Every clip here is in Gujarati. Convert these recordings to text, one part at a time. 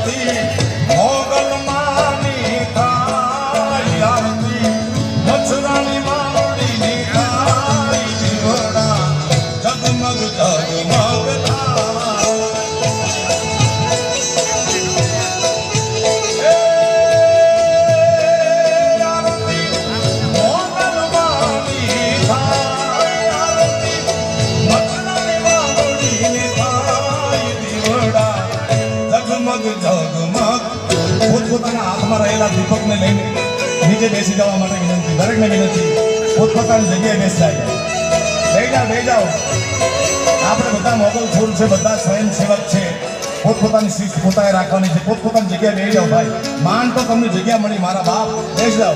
जाती है પોતપોતાના હાથમાં રહેલા દીપકને લઈને નીચે બેસી જવા માટે વિનંતી. દરેકને વિનંતી, પોતપોતાની જગ્યાએ બેસી જાય જાઓ આપણે બધા મોગલ છોડ છે, બધા સ્વયંસેવક છે. પોતપોતાની શિસ્ત પોતાએ રાખવાની છે. પોતપોતાની જગ્યાએ બેસી જાઓ ભાઈ. માન તો તમને જગ્યા મળી, મારા બાપ. બેસી જાઓ.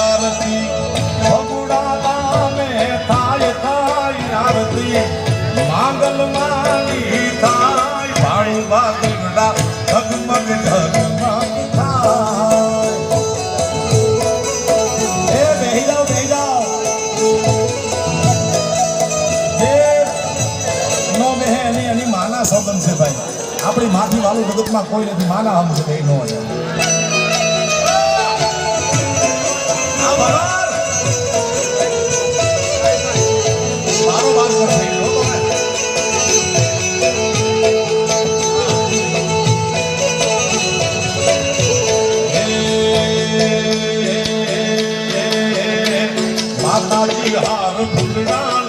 આરતી, ભગુડા થાય થાય આરતી. માંગલ માની થાય ઝગમગ ઝગમગ થાય. એ બેહી જાઓ બેહી જાઓ જે નો બેહે એની એની માના સોગન છે ભાઈ. આપણી માથી વાળું જગતમાં કોઈ નથી. માના હમ છે કઈ નો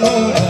amor.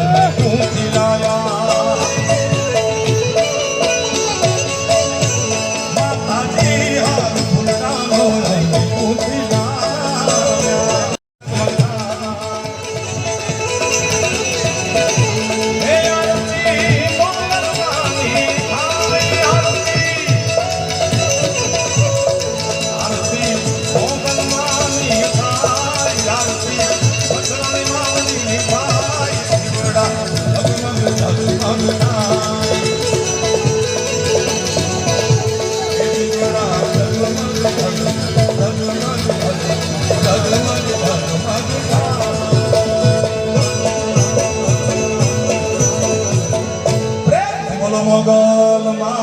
মোগল মা